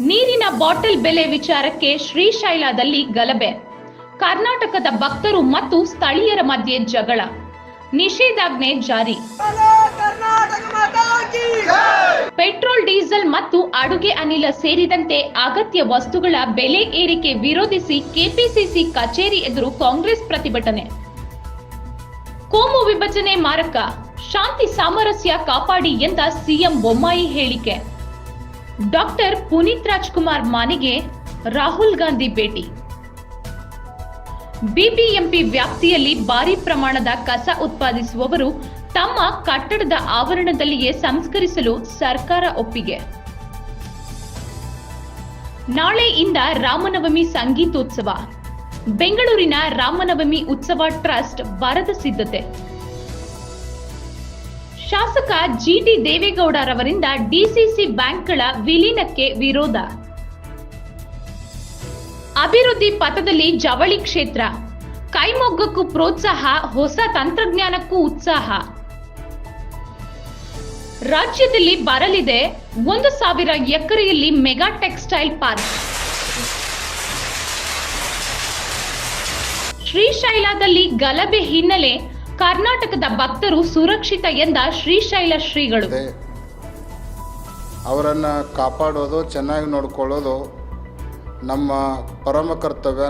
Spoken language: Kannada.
ನೀರಿನ ಬಾಟಲ್ ಬೆಲೆ ವಿಚಾರಕ್ಕೆ ಶ್ರೀಶೈಲದಲ್ಲಿ ಗಲಭೆ. ಕರ್ನಾಟಕದ ಭಕ್ತರು ಮತ್ತು ಸ್ಥಳೀಯರ ಮಧ್ಯೆ ಜಗಳ. ನಿಷೇಧಾಜ್ಞೆ ಜಾರಿ. ಪೆಟ್ರೋಲ್, ಡೀಸೆಲ್ ಮತ್ತು ಅಡುಗೆ ಅನಿಲ ಸೇರಿದಂತೆ ಅಗತ್ಯ ವಸ್ತುಗಳ ಬೆಲೆ ಏರಿಕೆ ವಿರೋಧಿಸಿ ಕೆಪಿಸಿಸಿ ಕಚೇರಿ ಎದುರು ಕಾಂಗ್ರೆಸ್ ಪ್ರತಿಭಟನೆ. ಕೋಮು ವಿಭಜನೆ ಮಾರಕ. ಶಾಂತಿ ಸಾಮರಸ್ಯ ಕಾಪಾಡಿ ಎಂದ ಸಿಎಂ ಬೊಮ್ಮಾಯಿ ಹೇಳಿಕೆ. ಡಾಕ್ಟರ್ ಪುನೀತ್ ರಾಜ್ಕುಮಾರ್ ಮನೆಗೆ ರಾಹುಲ್ ಗಾಂಧಿ ಭೇಟಿ. ಬಿಬಿಎಂಪಿ ವ್ಯಾಪ್ತಿಯಲ್ಲಿ ಭಾರಿ ಪ್ರಮಾಣದ ಕಸ ಉತ್ಪಾದಿಸುವವರು ತಮ್ಮ ಕಟ್ಟಡದ ಆವರಣದಲ್ಲಿಯೇ ಸಂಸ್ಕರಿಸಲು ಸರ್ಕಾರ ಒಪ್ಪಿಗೆ. ನಾಳೆಯಿಂದ ರಾಮನವಮಿ ಸಂಗೀತೋತ್ಸವ. ಬೆಂಗಳೂರಿನ ರಾಮನವಮಿ ಉತ್ಸವ ಟ್ರಸ್ಟ್ ಬರದ ಸಿದ್ಧತೆ. ಶಾಸಕ ಜಿಟಿ ದೇವೇಗೌಡರವರಿಂದ ಡಿಸಿಸಿ ಬ್ಯಾಂಕ್ಗಳ ವಿಲೀನಕ್ಕೆ ವಿರೋಧ. ಅಭಿವೃದ್ಧಿ ಪಥದಲ್ಲಿ ಜವಳಿ ಕ್ಷೇತ್ರ. ಕೈಮೊಗ್ಗಕ್ಕೂ ಪ್ರೋತ್ಸಾಹ, ಹೊಸ ತಂತ್ರಜ್ಞಾನಕ್ಕೂ ಉತ್ಸಾಹ. ರಾಜ್ಯದಲ್ಲಿ ಬರಲಿದೆ ಒಂದು ಸಾವಿರ ಎಕರೆಯಲ್ಲಿ ಮೆಗಾ ಟೆಕ್ಸ್ಟೈಲ್ ಪಾರ್ಕ್. ಶ್ರೀಶೈಲದಲ್ಲಿ ಗಲಭೆ ಹಿನ್ನೆಲೆ ಕರ್ನಾಟಕದ ಭಕ್ತರು ಸುರಕ್ಷಿತ ಎಂದ ಶ್ರೀಶೈಲ ಶ್ರೀಗಳು. ಅವರನ್ನ ಕಾಪಾಡೋದು ಚೆನ್ನಾಗಿ ನೋಡ್ಕೊಳ್ಳೋದು ನಮ್ಮ ಪರಮ ಕರ್ತವ್ಯ